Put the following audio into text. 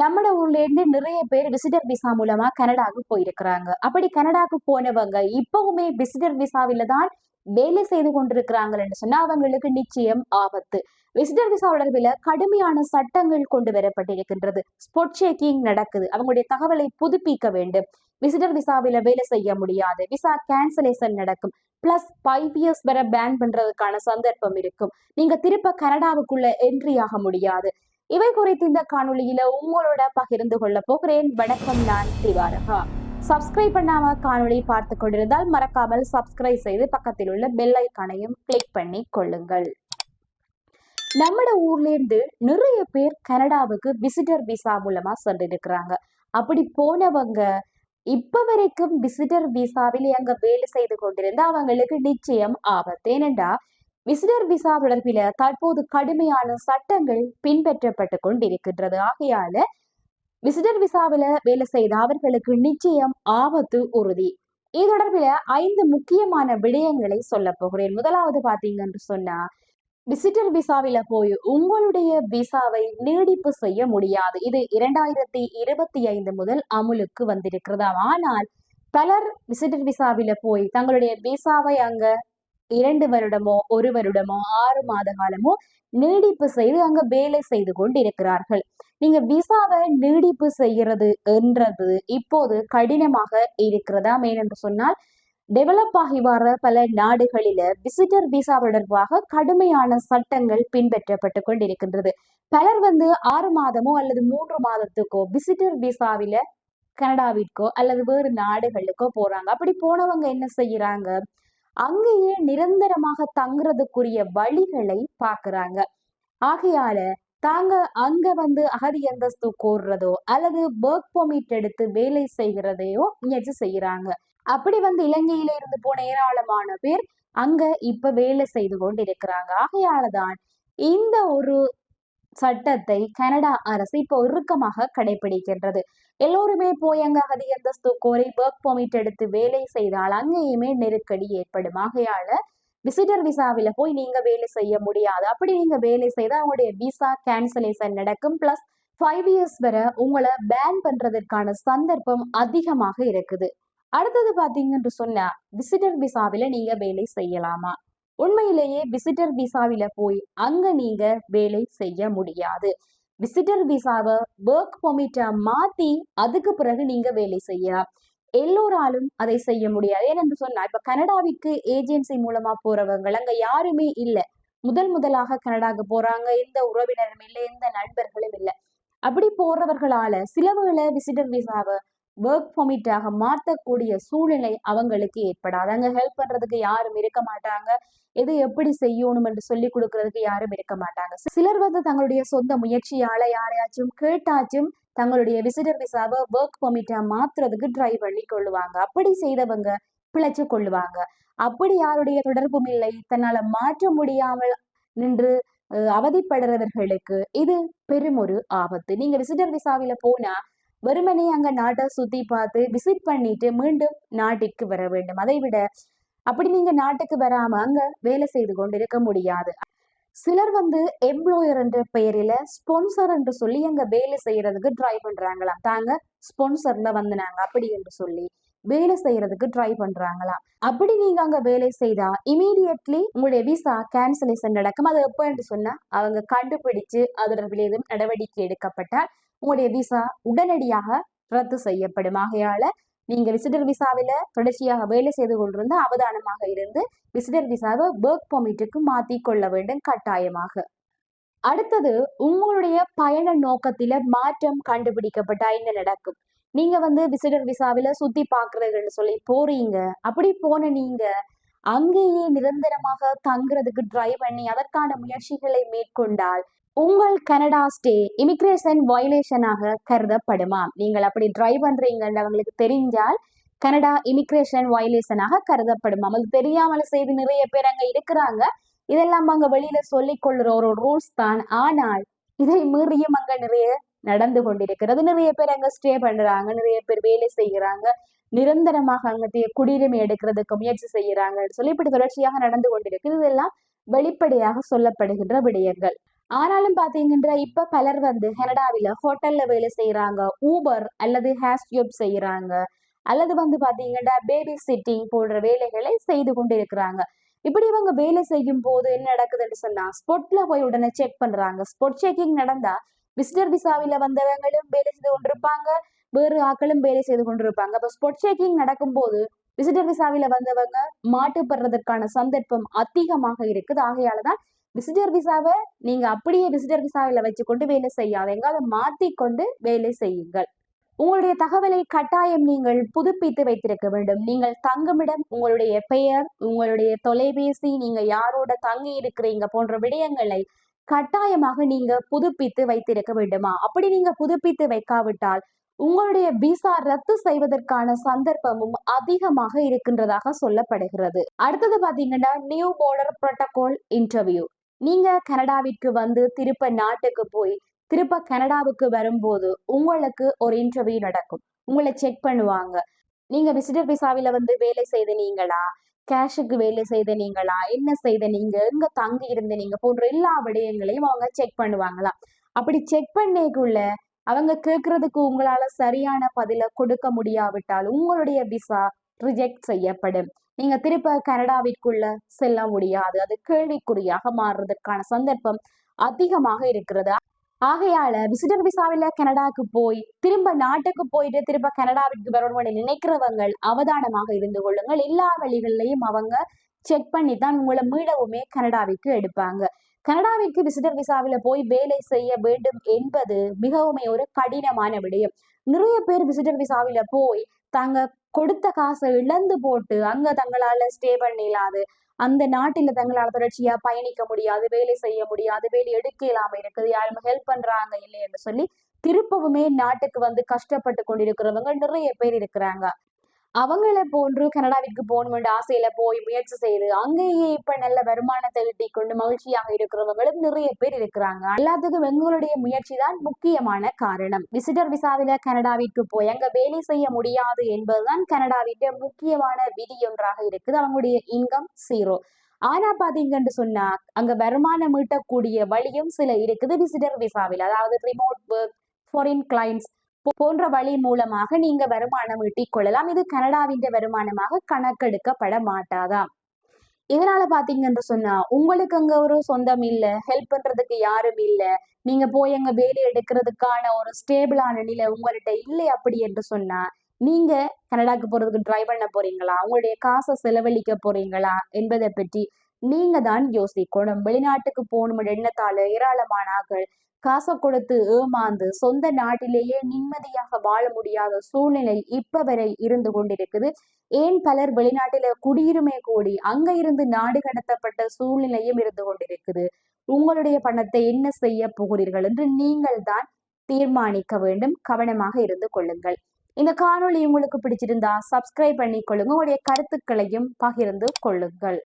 நம்மட ஊர்ல இருந்து நிறைய பேர் விசிட்டர் விசா மூலமா கனடாவுக்கு போயிருக்கிறாங்க. அப்படி கனடாவுக்கு போனவங்க இப்பவுமே விசிட்டர் விசாவில தான் வேலை செய்து கொண்டிருக்கிறாங்கன்னு சொன்னா அவங்களுக்கு நிச்சயம் ஆபத்து. விசிட்டர் விசா தொடர்பில் கடுமையான சட்டங்கள் கொண்டு வரப்பட்டிருக்கின்றது. ஸ்பொட் செக்கிங் நடக்குது. அவங்களுடைய தகவலை புதுப்பிக்க வேண்டும். விசிட்டர் விசாவில வேலை செய்ய முடியாது. விசா கேன்சலேஷன் நடக்கும். பிளஸ் ஃபைவ் இயர்ஸ் வரை பேன் பண்றதுக்கான சந்தர்ப்பம் இருக்கும். நீங்க திருப்ப கனடாவுக்குள்ள என்ட்ரி ஆக முடியாது. இவை குறித்து இந்த காணொளியில உங்களோட பகிர்ந்து கொள்ள போகிறேன். வணக்கம் நான் திவாரகா. சப்ஸ்கிரைப் பண்ணாம காணொளி பார்த்து கொண்டிருந்தால் மறக்காமல் சப்ஸ்கிரைப் செய்து பக்கத்தில் உள்ள பெல் ஐக்கானையும் கிளிக் பண்ணி கொள்ளுங்கள். நம்மட ஊர்ல இருந்து நிறைய பேர் கனடாவுக்கு விசிட்டர் விசா மூலமா சென்றிருக்கிறாங்க. அப்படி போனவங்க இப்ப வரைக்கும் விசிட்டர் விசாவில் அங்க வேலை செய்து கொண்டிருந்த அவங்களுக்கு நிச்சயம் ஆபத்து. ஏனென்றா விசிட்டர் விசா தொடர்பில தற்போது கடுமையான சட்டங்கள் பின்பற்றப்பட்டு கொண்டிருக்கின்றது. ஆகையால விசிட்டர் விசாவில வேலை செய்த அவர்களுக்கு நிச்சயம் ஆபத்து உறுதி. இது தொடர்பில ஐந்து முக்கியமான விடயங்களை சொல்ல போகிறேன். முதலாவது பாத்தீங்கன்னு சொன்னா விசிட்டர் விசாவில போய் உங்களுடைய விசாவை நீடிப்பு செய்ய முடியாது. இது இரண்டாயிரத்தி இருபத்தி ஐந்து முதல் அமுலுக்கு வந்திருக்கிறதா ஆனால் பலர் விசிட்டர் விசாவில போய் தங்களுடைய விசாவை அங்க இரண்டு வருடமோ ஒரு வருடமோ ஆறு மாத காலமோ நீடிப்பு செய்து அங்க வேலை செய்து கொண்டு இருக்கிறார்கள் நீங்க விசாவை நீடிப்பு செய்கிறது என்றது இப்போது கடினமாக இருக்கிறதா ஏனென்று சொன்னால் டெவலப் ஆகி வர பல நாடுகளில விசிட்டர் விசா தொடர்பாக கடுமையான சட்டங்கள் பின்பற்றப்பட்டு கொண்டிருக்கின்றது. பலர் வந்து ஆறு மாதமோ அல்லது மூன்று மாதத்துக்கோ விசிட்டர் விசாவில கனடாவிற்கோ அல்லது வேறு நாடுகளுக்கோ போறாங்க. அப்படி போனவங்க என்ன செய்யறாங்க? அங்கேயே நிரந்தரமாக தங்குறதுக்குரிய வழிகளை பாக்குறாங்க ஆகையால தாங்க அங்க வந்து அகதி அந்தஸ்து கோர்றதோ அல்லது ஒர்க் பெர்மிட் எடுத்து வேலை செய்கிறதையோ முயற்சி செய்யறாங்க. அப்படி வந்து இலங்கையில இருந்து போன ஏராளமான பேர் அங்க இப்ப வேலை செய்து கொண்டு இருக்கிறாங்க ஆகையாலதான் இந்த ஒரு சட்டத்தை கனடா அரசு இப்போ இறுக்கமாக கடைபிடிக்கின்றது. எல்லோருமே போய் அங்க அதிக அந்தஸ்து கோரி ஒர்க் பர்மிட் எடுத்து வேலை செய்தால் அங்கேயுமே நெருக்கடி ஏற்படும். ஆகையால விசிட்டர் விசாவில போய் நீங்க வேலை செய்ய முடியாது. அப்படி நீங்க வேலை செய்தால் அவங்களுடைய விசா கேன்சலேஷன் நடக்கும். பிளஸ் ஃபைவ் இயர்ஸ் வரை உங்களை பேன் பண்றதற்கான சந்தர்ப்பம் அதிகமாக இருக்குது. அடுத்தது பாத்தீங்கன்னு சொன்னா விசிட்டர் விசாவில நீங்க வேலை செய்யலாமா? உண்மையிலேயே விசிட்டர் விசாவில போய் அங்க நீங்க வேலை செய்ய முடியாது. விசிட்டர் விசாவை ஒர்க் பெர்மிட்டா மாத்தி அதுக்கு பிறகு நீங்க வேலை செய்யலாம் எல்லோராலும் அதை செய்ய முடியாது. ஏனென்று சொன்னா இப்ப கனடாவிற்கு ஏஜென்சி மூலமா போறவங்க அங்க யாருமே இல்லை. முதல் முதலாக கனடாக்கு போறாங்க. எந்த உறவினரும் இல்லை எந்த நண்பர்களும் இல்லை. அப்படி போறவர்களால சிலவுகளை விசிட்டர் விசாவை ஒர்க் பொமிட்டாக மாற்றக்கூடிய சூழ்நிலை அவங்களுக்கு ஏற்படாது அங்கே ஹெல்ப் பண்றதுக்கு யாரும் இருக்க மாட்டாங்க. எது எப்படி செய்யணும் என்று சொல்லி கொடுக்கறதுக்கு யாரும் இருக்க மாட்டாங்க. சிலர் வந்து தங்களுடைய சொந்த முயற்சியால யாரையாச்சும் கேட்டாச்சும் தங்களுடைய விசிட்டர் விசாவை ஒர்க் பெர்மிட்டா மாத்துறதுக்கு ட்ரை பண்ணி கொள்ளுவாங்க. அப்படி செய்தவங்க பிழைச்சு கொள்ளுவாங்க. அப்படி யாருடைய தொடர்பும் இல்லை. தன்னால மாற்ற முடியாமல் நின்று அவதிப்படுறவர்களுக்கு இது பெரும் ஒரு ஆபத்து. நீங்க விசிட்டர் விசாவில போனா வெறுமனே அங்க நாட்டை சுத்தி பார்த்து விசிட் பண்ணிட்டு மீண்டும் நாட்டிற்கு வர வேண்டும். அதை விட அப்படி நீங்க நாட்டுக்கு வராம அங்க வேலை செய்து கொண்டு இருக்க முடியாது. சிலர் வந்து எம்ப்ளாயர் என்ற பெயரில் ஸ்பான்சர் என்று சொல்லி அங்க வேலை செய்யறதுக்கு ட்ரை பண்றாங்களாம். தாங்க ஸ்பான்சர்ல வந்தாங்க அப்படி என்று சொல்லி வேலை செய்யறதுக்கு ட்ரை பண்றாங்களாம். அப்படி நீங்க அங்க வேலை செய்தா இமீடியட்லி உங்களுடைய விசா கேன்சலேஷன் நடக்கும். அது எப்போ என்று சொன்னா அவங்க கண்டுபிடிச்சு அதோட எதுவும் நடவடிக்கை எடுக்கப்பட்டால் உங்களுடைய விசா உடனடியாக ரத்து செய்யப்படும். ஆகையால நீங்க விசிட்டர் விசாவில தொடர்ச்சியாக வேலை செய்து கொண்டிருந்த அவதானமாக இருந்து விசிட்டர் விசாவை ஒர்க் பர்மிட்டுக்கு மாத்தி கொள்ள வேண்டும் கட்டாயமாக. அடுத்தது உங்களுடைய பயண நோக்கத்தில மாற்றம் கண்டுபிடிக்கப்பட்டா என்ன நடக்கும்? நீங்க வந்து விசிட்டர் விசாவில சுத்தி பாக்குறதுன்னு சொல்லி போறீங்க. அப்படி போன நீங்க அங்கேயே நிரந்தரமாக தங்குறதுக்கு ட்ரை பண்ணி அதற்கான முயற்சிகளை மேற்கொண்டால் உங்கள் கனடா ஸ்டே இமிக்ரேஷன் வயலேஷனாக கருதப்படுமா? நீங்கள் அப்படி ட்ரை பண்றீங்கன்னு அவங்களுக்கு தெரிஞ்சால் கனடா இமிக்ரேஷன் வயலேஷனாக கருதப்படுமா? அவங்களுக்கு தெரியாமல் செய்து நிறைய பேர் அங்க இருக்கிறாங்க. இதெல்லாம் அங்க வெளியில சொல்லிக் கொள்ளுற ஒரு ரூல்ஸ் தான். ஆனால் இதை மீறியும் அங்க நிறைய நடந்து கொண்டிருக்கிறது. நிறைய பேர் அங்க ஸ்டே பண்றாங்க. நிறைய பேர் வேலை செய்கிறாங்க. நிரந்தரமாக அங்கத்தைய குடியுரிமை எடுக்கிறதுக்கு முயற்சி செய்கிறாங்க சொல்லி இப்படி தொடர்ச்சியாக நடந்து கொண்டிருக்கு இதெல்லாம் வெளிப்படையாக சொல்லப்படுகின்ற விடயங்கள். ஆனாலும் பாத்தீங்கன்னா இப்ப பலர் வந்து கனடாவில ஹோட்டல்ல வேலை செய்யறாங்க ஊபர் அல்லது ஹேஸ் ஜாப் செய்யறாங்க அல்லது வந்து பாத்தீங்கன்னா பேபி சிட்டிங் போன்ற வேலைகளை செய்து கொண்டு இருக்கிறாங்க இப்படி இவங்க வேலை செய்யும் போது என்ன நடக்குதுன்னு சொன்னா ஸ்பொட்ல போய் உடனே செக் பண்றாங்க. ஸ்பொட் செக்கிங் நடந்தா விசிட்டர் விசாவில வந்தவங்களும் வேலை செய்து கொண்டிருப்பாங்க வேறு ஆட்களும் வேலை செய்து கொண்டிருப்பாங்க. அப்ப ஸ்பொட் செக்கிங் நடக்கும்போது விசிட்டர் விசாவில வந்தவங்க மாட்டுப்படுறதுக்கான சந்தர்ப்பம் அதிகமாக இருக்குது. ஆகையாலதான் விசிட்டர் விசாவை நீங்க அப்படியே விசிட்டர் விசாவில வச்சுக்கொண்டு வேலை செய்யாதீங்க அதை மாத்திக்கொண்டு வேலை செய்யுங்கள். உங்களுடைய தகவலை கட்டாயம் நீங்கள் புதுப்பித்து வைத்திருக்க வேண்டும். நீங்கள் தங்குமிடம் உங்களுடைய பெயர் உங்களுடைய தொலைபேசி நீங்க யாரோட தங்கி இருக்கிறீங்க போன்ற விடயங்களை கட்டாயமாக நீங்க புதுப்பித்து வைத்திருக்க வேண்டுமா? அப்படி நீங்க புதுப்பித்து வைக்காவிட்டால் உங்களுடைய விசா ரத்து செய்வதற்கான சந்தர்ப்பமும் அதிகமாக இருக்கின்றதாக சொல்லப்படுகிறது. அடுத்தது பாத்தீங்கன்னா நியூ போர்டர் புரோட்டோகால் இன்டர்வியூ நீங்க கனடாவிற்கு வந்து திருப்ப நாட்டுக்கு போய் திருப்ப கனடாவுக்கு வரும்போது உங்களுக்கு ஒரு இன்டர்வியூ நடக்கும். உங்களை செக் பண்ணுவாங்க. நீங்க விசிட்டர் விசாவில வந்து வேலை செய்த நீங்களா? கேஷுக்கு வேலை செய்த நீங்களா? என்ன செய்த நீங்க? எங்க தங்கி இருந்த நீங்க? போன்ற எல்லா விடயங்களையும் அவங்க செக் பண்ணுவாங்களாம். அப்படி செக் பண்ணேக்குள்ள அவங்க கேட்கறதுக்கு உங்களால சரியான பதில கொடுக்க முடியாவிட்டால் உங்களுடைய விசா ரிஜெக்ட் செய்யப்படும். நீங்க திருப்ப கனடாவிற்குள்ள செல்ல முடியாது. அது கேள்விக்குறியாக மாறுறதுக்கான சந்தர்ப்பம் அதிகமாக இருக்கிறது. ஆகையால விசிட்டர் விசாவில கனடாக்கு போய் திரும்ப நாட்டுக்கு போயிட்டு திரும்ப கனடாவிற்கு வரணும்னு நினைக்கிறவங்க அவதானமாக இருந்து கொள்ளுங்கள். எல்லா வழிகளிலையும் அவங்க செக் பண்ணி தான் உங்களை மீளவுமே கனடாவிற்கு எடுப்பாங்க. கனடாவிற்கு விசிட்டர் விசாவில போய் வேலை செய்ய வேண்டும் என்பது மிகவுமே ஒரு கடினமான விடயம். நிறைய பேர் விசிட்டர் விசாவில போய் தாங்க கொடுத்த காசை இழந்து போட்டு அங்க தங்களால ஸ்டே பண்ணிடலாது அந்த நாட்டில தங்களால தொடர்ச்சியா பயணிக்க முடியாது வேலை செய்ய முடியாது வேலை எடுக்க இல்லாம இருக்குது யாரும் ஹெல்ப் பண்றாங்க இல்லைன்னு சொல்லி திருப்பவுமே நாட்டுக்கு வந்து கஷ்டப்பட்டு கொண்டிருக்கிறவங்க நிறைய பேர் இருக்கிறாங்க. அவங்கள போன்று கனடாவிற்கு போகணும் ஆசையில போய் முயற்சி செய்து அங்கேயே இப்ப நல்ல வருமானத்தை ஈட்டி கொண்டு மகிழ்ச்சியாக இருக்கிறவங்களும் நிறைய பேர் இருக்கிறாங்க. எல்லாத்துக்கும் எங்களுடைய முயற்சி தான் முக்கியமான காரணம். விசிட்டர் விசாவில கனடாவிற்கு போய் அங்க வேலை செய்ய முடியாது என்பதுதான் கனடாவிட்ட முக்கியமான விதி ஒன்றாக இருக்குது. அவங்களுடைய இன்கம் சீரோ ஆனா பாத்தீங்கன்னு சொன்னா அங்க வருமானம் ஈட்டக்கூடிய வழியும் சில இருக்குது. விசிட்டர் விசாவில் அதாவது ரிமோட் ஒர்க் ஃபாரின் கிளைண்ட்ஸ் போன்ற வழி மூலமாக நீங்க வருமானம் ஈட்டிக் கொள்ளலாம். இது கனடாவின் வருமானமாக கணக்கெடுக்கப்பட மாட்டாதாம் இதனால பாத்தீங்கன்னு சொன்னா உங்களுக்கு அங்க ஒரு சொந்தம் இல்ல ஹெல்ப் பண்றதுக்கு யாரும் இல்ல நீங்க போய் அங்க வேலை எடுக்கிறதுக்கான ஒரு ஸ்டேபிளான நிலை உங்கள்கிட்ட இல்லை அப்படி என்று சொன்னா நீங்க கனடாக்கு போறதுக்கு ட்ரை பண்ண போறீங்களா? உங்களுடைய காசை செலவழிக்க போறீங்களா? என்பதை பற்றி நீங்க தான் யோசிக்கணும். வெளிநாட்டுக்கு போகணும் எண்ணத்தால ஏராளமான ஆக்கள் காசை கொடுத்து ஏமாந்து சொந்த நாட்டிலேயே நிம்மதியாக வாழ முடியாத சூழ்நிலை இப்ப வரை இருந்து கொண்டிருக்குது. ஏன் பலர் வெளிநாட்டில குடியுரிமை கூடி அங்க இருந்து நாடு கடத்தப்பட்ட சூழ்நிலையும் இருந்து கொண்டிருக்குது. உங்களுடைய பணத்தை என்ன செய்ய போகிறீர்கள் என்று நீங்கள் தான் தீர்மானிக்க வேண்டும். கவனமாக இருந்து கொள்ளுங்கள். இந்த காணொளி உங்களுக்கு பிடிச்சிருந்தா சப்ஸ்கிரைப் பண்ணி கொள்ளுங்க உங்களுடைய கருத்துக்களையும் பகிர்ந்து கொள்ளுங்கள்.